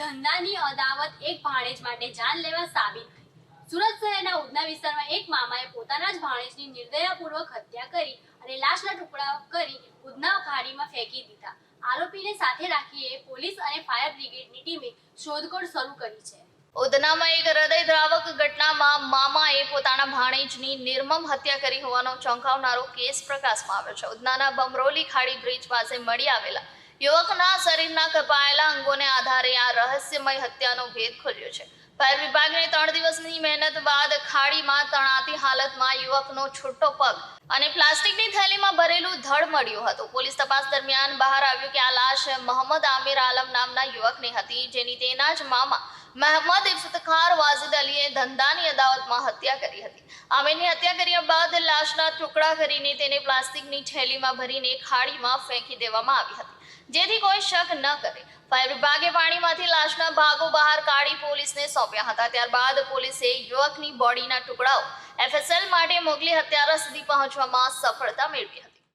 ધંધાની અદાવત એક ભાણેજ માટે જાન લેવા સાબિત થઈ. સુરત શહેરના ઉધના વિસ્તારમાં એક મામાએ પોતાના જ ભાણેજની નિર્દયપૂર્વક હત્યા કરી અને લાશના ટુકડા કરી ઉધના ખાડીમાં ફેંકી દીધા. આરોપીને સાથે રાખીએ પોલીસ અને ફાયર બ્રિગેડની ટીમે શોધખોળ શરૂ કરી છે. ઉધનામાં એક હૃદયદ્રાવક ઘટનામાં મામાએ પોતાના ભાણેજની નિર્મમ હત્યા કરી હોવાનો ચોંકાવનારો કેસ પ્રકાશમાં આવ્યો છે. ઉધનાના બમરોલી ખાડી બ્રિજ પાસે મળી આવેલા યુવકના શરીરના કપાયેલા અંગોને આધારે આ રહસ્યમય હત્યાનો ભેદ ખુલ્યો છે. ફાયર વિભાગની ત્રણ દિવસની મહેનત બાદ ખાડીમાં તણાતી હાલતમાં યુવકનો છૂટો પગ અને પ્લાસ્ટિકની થેલીમાં ભરેલું ધડ મળ્યું હતું. પોલીસ તપાસ દરમિયાન બહાર આવ્યું કે આ લાશ મોહમ્મદ આમિર આલમ નામના યુવકની હતી, જેની તેના જ મામા મહમદ ઇફતખાર વાઝિદ અલીએ ધંધાની અદાવતમાં હત્યા કરી હતી. આમિરની હત્યા કર્યા બાદ લાશના ટુકડા કરીને તેને પ્લાસ્ટિકની થેલીમાં ભરીને ખાડીમાં ફેંકી દેવામાં આવી હતી. જેથી કોઈ શક ન કરે. ફાયર વિભાગે પાણીમાંથી લાશના ભાગો બહાર કાઢી પોલીસને સોંપ્યા હતા. ત્યારબાદ પોલીસે યુવકની બોડીના ટુકડાઓ એફએસએલ માટે મોકલી હત્યારા સુધી પહોંચવામાં સફળતા મેળવી હતી.